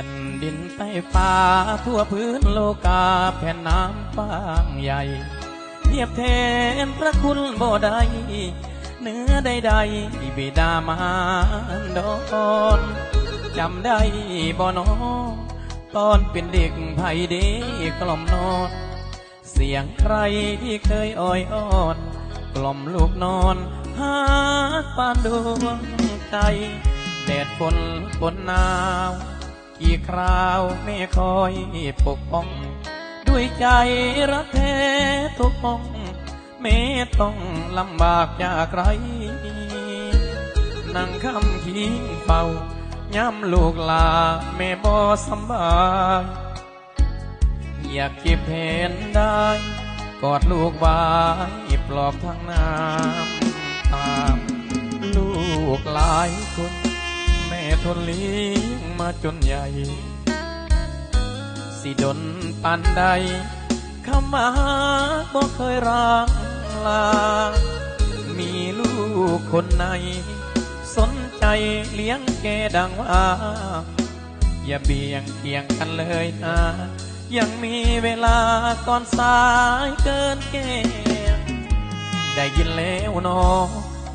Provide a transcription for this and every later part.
ผ่นดินใต้ฟ้าทั่วพื้นโลกาแผ่นน้ำฟางใหญ่ เทียบแทนพระคุณบ่ได้เนื้อใดๆบิดามารดอนจำได้บ่นอตอนเป็นเด็กไผเด็กกล่อมนอนเสียงใครที่เคยอ้อยอ้อนกล่อมลูกนอนหาปานดวงใจแดดฝนฝนหนาว กี่คราวแม่คอยปกป้อง ด้วยใจรักแท้ทุกห้องแม่ต้องลำบากจากไรนั่งคำคิงเฝ้าย้ำลูกลาแม่บ่สำบายอยากเก็บแผนได้ กอดลูกไว้ปลอบทั้งน้ำตามลูกหลายคน ทนเลี้ยงมาจนใหญ่ สิดนปันใดคำมาบ่เคยร้างลา มีลูกคนไหน สนใจเลี้ยงแกดังว่า อย่าเบี่ยงเคียงกันเลยนะยังมีเวลาก่อนสายเกินเกณฑ์ได้ยินแล้วนอ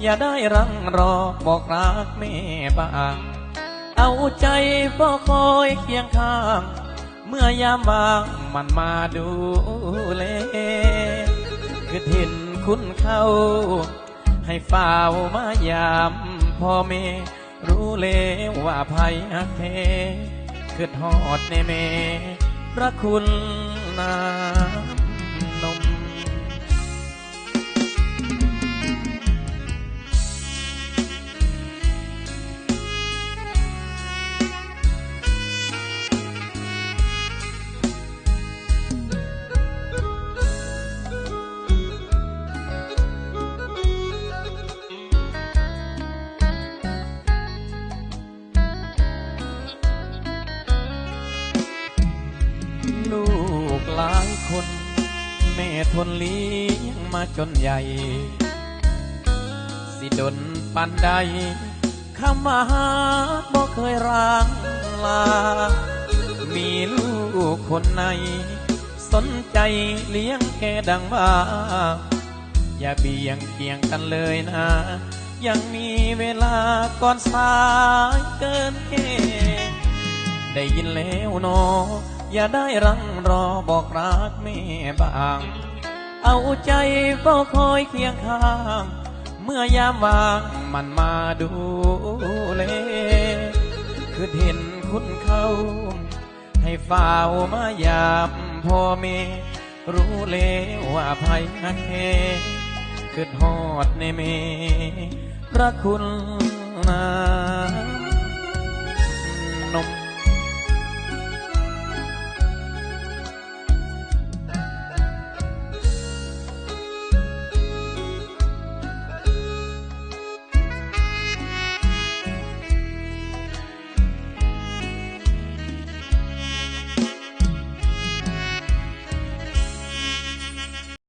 อย่าได้รังรอบอกรักแม่บ้าง เอาใจเฝ้าคอยเคียงข้าง เมื่อยามว่างมันมาดูแลคือเห็นคุณเขาให้เฝ้ามายามพ่อแม่รู้แล้วว่าภัยหักแท้คือทอดในเมพระคุณน้ำ คนแม่ทนเลี้ยงมาจนใหญ่ สิดนปันใดคำว่าหาบ่เคยร้างลา มีลูกคนไหนสนใจเลี้ยงแกดังว่า อย่าเบี่ยงเคียงกันเลยนะ ยังมีเวลาก่อนสายเกินเกได้ยินแล้วหนอ อย่าได้รังรอบอกรักแม่บาง เอาใจเฝ้าคอยเคียงข้าง เมื่อยามว่างมันมาดูแลคือเห็นคุณเขาให้เฝ้ามายามพ่อแม่รู้แล้วว่าภัยหักแท้คือทอดในเมพระคุณนานม